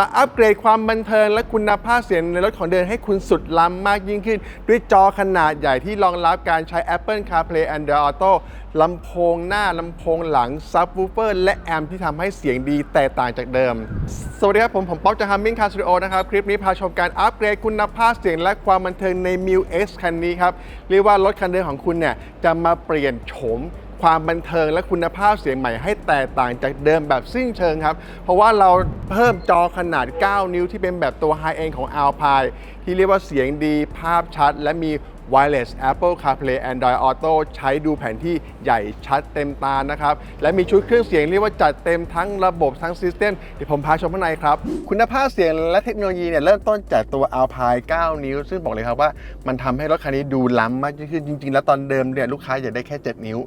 มาอัปเกรดความบันเทิงและคุณภาพเสียงในรถของเดินให้คุณสุดล้ำมากยิ่งขึ้น ด้วยจอขนาดใหญ่ที่รองรับการใช้ Apple CarPlay Android Auto ลำโพงหน้า ลำโพงหลัง Subwoofer และแอมป์ที่ทำให้เสียงดีแตกต่างจากเดิม สวัสดีครับ ผม ผมป๊อกจาก Humming Car Studio นะครับ คลิปนี้พาชมการอัปเกรดคุณภาพเสียงและความบันเทิงใน m i u X คันนี้ครับ เรียกว่ารถคันเดิมของคุณเนี่ยจะมาเปลี่ยนโฉม ความบันเทิงและคุณภาพเสียงใหม่ให้แตกต่างจากเดิมแบบสิ้นเชิงครับ เพราะว่าเราเพิ่มจอขนาด 9 นิ้วที่เป็นแบบตัวไฮเอ็นของ Alpine ที่เรียกว่าเสียงดีภาพชัด และมี Wireless Apple CarPlay Android Auto ใช้ดูแผนที่ใหญ่ชัดเต็มตานะครับ และมีชุดเครื่องเสียงเรียกว่าจัดเต็มทั้งระบบทั้งซิสเต็มเดี๋ยวผมพาชมข้างในครับ คุณภาพเสียงและเทคโนโลยีเนี่ยเริ่มต้นจากตัว Alpine 9 นิ้ว ซึ่งบอกเลยครับว่ามันทำให้รถคันนี้ดูล้ำมากยิ่งขึ้นจริง ๆ แล้วตอนเดิมเนี่ยลูกค้าอยากได้แค่ 7 นิ้ว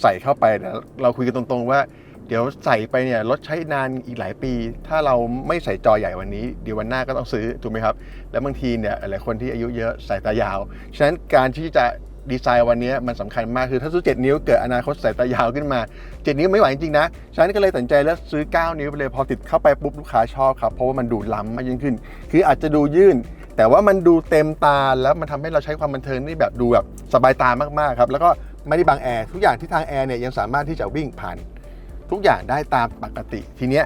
ใส่เข้าไปแต่เราคุยกันตรงๆว่า เดี๋ยวใส่ไปเนี่ยรถใช้นานอีกหลายปี ถ้าเราไม่ใส่จอใหญ่วันนี้เดี๋ยววันหน้าก็ต้องซื้อถูกไหมครับ แล้วบางทีเนี่ยหลายคนที่อายุเยอะสายตายาว ฉะนั้นการที่จะดีไซน์วันนี้มันสำคัญมากคือถ้าซื้อ 7 นิ้วเกิดอนาคตสายตายาวขึ้นมา 7 นิ้วไม่ไหวจริงๆนะฉะนั้นก็เลยตัดใจเลือกซื้อ 9 นิ้วไปเลยพอติดเข้าไปปุ๊บลูกค้าชอบครับเพราะว่ามันดูล้ำมากยิ่งขึ้น คืออาจจะดูยื่น แต่ว่ามันดูเต็มตาแล้วมันทำให้เราใช้ความบันเทิงนี่แบบดูแบบสบายตามากๆครับแล้วก็ไม่ได้บังแอร์ทุกอย่างที่ทางแอร์เนี่ยยังสามารถที่จะวิ่งผ่าน ทุกอย่างได้ตามปกติ ทีเนี้ย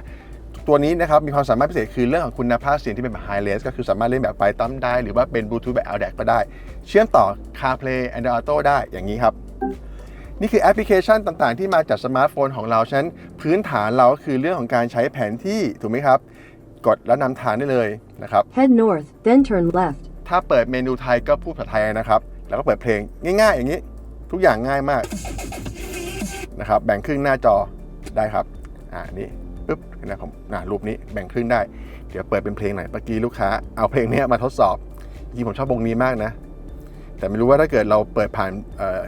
ตัวนี้นะครับมีความสามารถพิเศษคือเรื่องของคุณภาพเสียงที่เป็นแบบ High Res ก็คือสามารถเล่นแบบไฟตั้มได้ หรือว่าเป็นบลูทูธแบบ LDAC ก็ได้ เชื่อมต่อ CarPlay Android Auto ได้อย่างนี้ครับ นี่คือแอปพลิเคชันต่างๆ ที่มาจากสมาร์ทโฟนของเราฉะนั้นพื้นฐานเราก็คือเรื่องของการใช้แผนที่ถูกไหมครับ กดแล้วนำทางได้เลยนะครับ Head north, then turn left. ถ้าเปิดเมนูไทยก็พูดภาษาไทยนะครับ แล้วก็เปิดเพลงง่าย ๆ อย่างนี้ ทุกอย่างง่ายมากนะครับแบ่งครึ่งหน้าจอ ได้ครับ อ่า นี่ปึ๊บนะครับอ่ารูปนี้แบ่งครึ่งได้ เดี๋ยวเปิดเป็นเพลงหนเมื่อกี้ลูกค้าเอาเพลงนี้มาทดสอบจริงผมชอบวงนี้มากนะ แต่ไม่รู้ว่าถ้าเกิดเราเปิดผ่านเอ่อ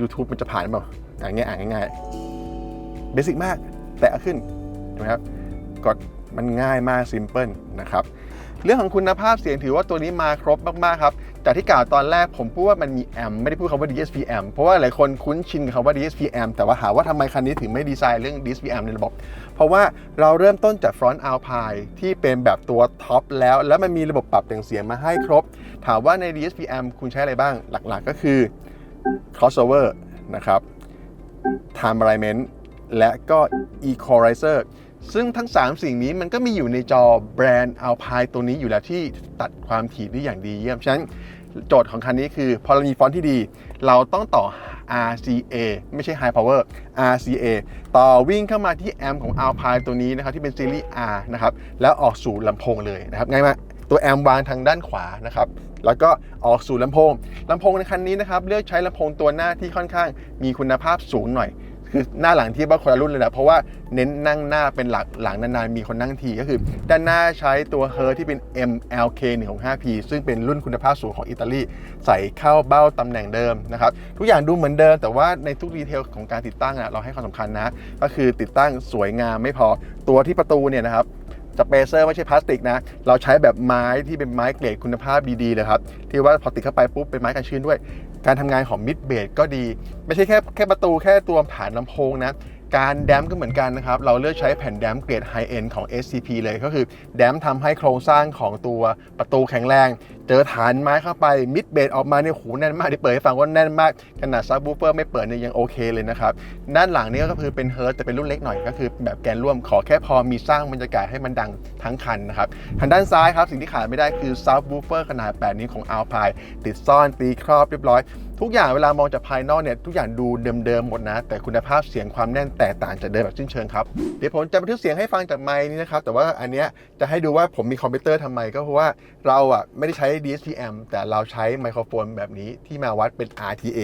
YouTube มันจะผ่านเปล่าอ่านง่ายอ่านง่ายๆเบสิกมาก แตะขึ้นเห็นไหมครับกดมันง่ายมากซิมเพิลนะครับ เรื่องของคุณภาพเสียงถือว่าตัวนี้มาครบมาก ๆ ครับจากที่กล่าวตอนแรกผมพูดว่ามันมีแอมไม่ได้พูดคำว่า DSP แอมเพราะว่าหลายคนคุ้นชินกับคำว่า DSP แอมแต่ว่าหาว่าทำไมคันนี้ถึงไม่ดีไซน์เรื่อง DSP แอมในระบบ เพราะว่าเราเริ่มต้นจาก Front Alpine ที่เป็นแบบตัวท็อปแล้ว แล้วมันมีระบบปรับแต่งเสียงมาให้ครบ ถามว่าใน DSP แอมคุณใช้อะไรบ้างหลักๆ ก็คือ crossover นะครับ time alignment และก็ equalizer ซึ่งทั้ง 3 สิ่งนี้มันก็มีอยู่ในจอแบรนด์ Alpine ตัวนี้อยู่แล้วที่ตัดความถี่ได้อย่างดีเยี่ยมฉะนั้นโจทย์ของคันนี้คือ พอเรามีฟอนต์ที่ดี เราต้องต่อ RCA ไม่ใช่ High Power RCA ต่อวิ่งเข้ามาที่แอมของ Alpine ตัวนี้นะครับที่เป็นซีรีส์ R นะครับแล้วออกสู่ลำโพงเลยนะครับง่ายมากตัวแอมวางทางด้านขวานะครับแล้วก็ออกสู่ลำโพงลำโพงในคันนี้นะครับเลือกใช้ลำโพงตัวหน้าที่ค่อนข้างมีคุณภาพสูงหน่อย คือหน้าหลังที่ว่าคนละรุ่นเลยนะเพราะว่าเน้นนั่งหน้าเป็นหลักหลังนานๆมีคนนั่งทีก็คือ ด้านหน้าใช้ตัวเฮอร์ที่เป็น MLK 165P ซึ่งเป็นรุ่นคุณภาพสูงของอิตาลีใส่เข้าเบ้าตำแหน่งเดิมนะครับทุกอย่างดูเหมือนเดิม แต่ว่าในทุกดีเทลของการติดตั้งอะเราให้ความสำคัญนะก็คือติดตั้งสวยงามไม่พอตัวที่ประตูเนี่ยนะครับสเปเซอร์ไม่ใช่พลาสติกนะ เราใช้แบบไม้ที่เป็นไม้เกรดคุณภาพดีๆเลยครับ ที่ว่าพอติดเข้าไปปุ๊บเป็นไม้กันชื้นด้วย การทำงานของมิดเบดก็ดี ไม่ใช่แค่แค่ประตูแค่ตัวผ่านลำโพงนะ การแดมก็เหมือนกันนะครับ เราเลือกใช้แผ่นแดมเกรดไฮเอ็นของ SCP เลยก็คือแดมทำให้โครงสร้างของตัวประตูแข็งแรง เจอฐานไม้เข้าไปมิดเบดออกมาเนี่ยหูแน่นมากที่เปิดให้ฟังว่าแน่นมาก ขนาดซับบูเฟอร์ไม่เปิดเนี่ยยังโอเคเลยนะครับ ด้านหลังนี่ก็คือเป็นเฮิร์ตแต่เป็นรุ่นเล็กหน่อยก็คือแบบแกนร่วมขอแค่พอมีสร้างบรรยากาศให้มันดังทั้งคันนะครับทางด้านซ้ายครับสิ่งที่ขาดไม่ได้คือซับบูเฟอร์ขนาด 8 นิ้วของ Alpine ติดซ่อนตีครอบเรียบร้อย ทุกอย่างเวลามองจากภายนอกเนี่ยทุกอย่างดูเดิมๆหมดนะ แต่คุณภาพเสียงความแน่นแตกต่างจากเดิมแบบสิ้นเชิงครับ เดี๋ยวผมจะบันทึกเสียงให้ฟังจากไมค์นี้นะครับ แต่ว่าอันเนี้ยจะให้ดูว่าผมมีคอมพิวเตอร์ทำไมก็เพราะว่าเราอะไม่ได้ใช้ DSPM แต่เราใช้ไมโครโฟนแบบนี้ที่มาวัดเป็น RTA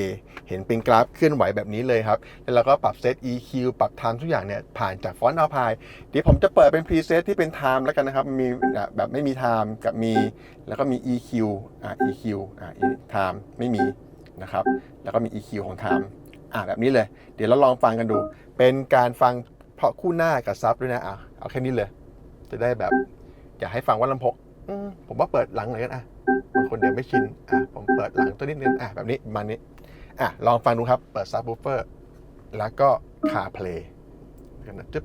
เห็นเป็นกราฟเคลื่อนไหวแบบนี้เลยครับ แล้วเราก็ปรับเซต EQ ปรับไทม์ทุกอย่างเนี่ยผ่านจากฟอนต์อัลพายเดี๋ยวผมจะเปิดเป็นพรีเซตที่เป็นไทม์แล้วกันนะครับ มีแบบไม่มีไทม์กับมี แล้วก็มี EQ อ่า EQ อ่า time ไม่มี นะครับ แล้วก็มี EQ ของ time อ่าแบบนี้เลย เดี๋ยวเราลองฟังกันดู เป็นการฟังเพราะคู่หน้ากับซับด้วยนะอะเอาแค่นี้เลย จะได้แบบ อยากให้ฟังว่าลำโพงอืมผมว่าเปิดหลังหน่อยกันอะบางคนเดี๋ยวไม่ชินอะผมเปิดหลังตัวนิดนึงอะแบบนี้มานี้อะลองฟังดูครับ เปิดซับ w ูเฟอร์แล้วก็คาเพลย์กันนะจึ๊บ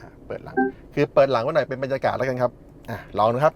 อะเปิดหลัง คือเปิดหลังไว้หน่อยเป็นบรรยากาศแล้วกันครับ อะลองนะครับ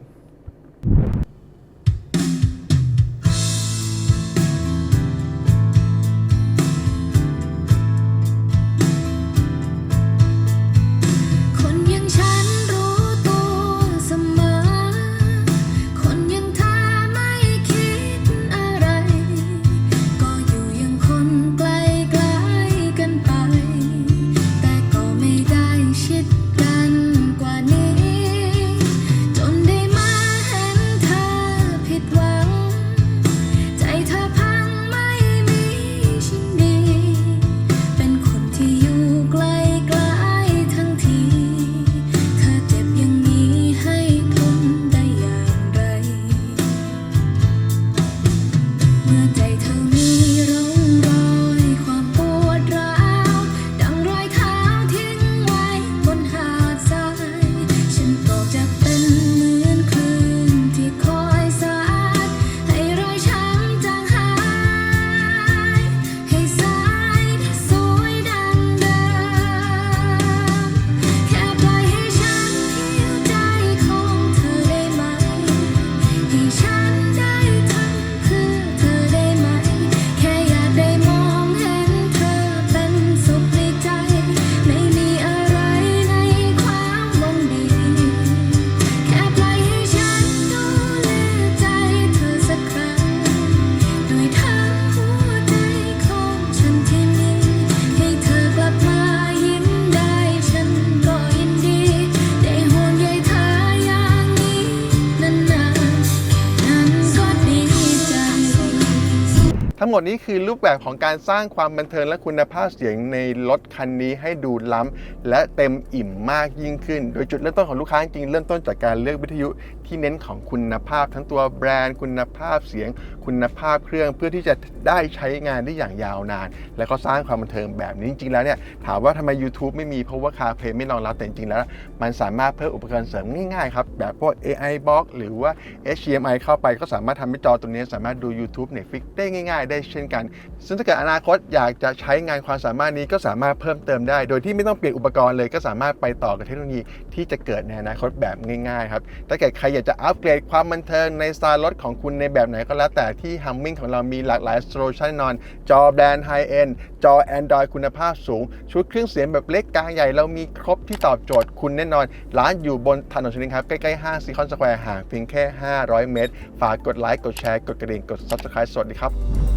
หมดนี้คือรูปแบบของการสร้างความบันเทิงและคุณภาพเสียงในรถคันนี้ให้ดูล้ำและเต็มอิ่มมากยิ่งขึ้น โดยจุดเริ่มต้นของลูกค้าจริงเริ่มต้นจากการเลือกวิทยุที่เน้นของคุณภาพ ทั้งตัวแบรนด์ คุณภาพเสียง คุณภาพเครื่องเพื่อที่จะได้ใช้งานได้อย่างยาวนาน แล้วก็สร้างความบันเทิงแบบนี้จริงๆแล้วเนี่ยถามว่าทำไม YouTube ไม่มีเพราะว่า CarPlay ไม่รองรับแต่จริงๆแล้ว มันสามารถเพิ่มอุปกรณ์เสริมง่ายๆครับแบบพวก AI box หรือว่า HDMI เข้าไปก็สามารถทำให้จอตัวนี้สามารถดู YouTube Netflix ได้ง่าย ๆ ได้เช่นกัน ซึ่งถ้าเกิดอนาคตอยากจะใช้งานความสามารถนี้ก็สามารถเพิ่มเติมได้ โดยที่ไม่ต้องเปลี่ยนอุปกรณ์เลยก็สามารถไปต่อกับเทคโนโลยีที่จะเกิดในอนาคตแบบง่ายๆครับถ้าเกิดใครอยากจะอัปเกรดความบันเทิงในสไตล์รถของคุณในแบบไหนก็แล้วแต่ที่ Humming ของเรามีหลากหลายโซลูชันนอน จอแบรนด์ไฮเอ็นจอ Android คุณภาพสูง ชุดเครื่องเสียงแบบเล็กกลางใหญ่เรามีครบที่ตอบโจทย์คุณแน่นอน ร้านอยู่บนถนนชนินครับ ใกล้ๆห้างซีคอนสแควร์ห่างเพียงแค่ 500 เมตร ฝากกดไลค์ กดแชร์ กดกระดิ่ง กด Subscribe สวัสดีครับ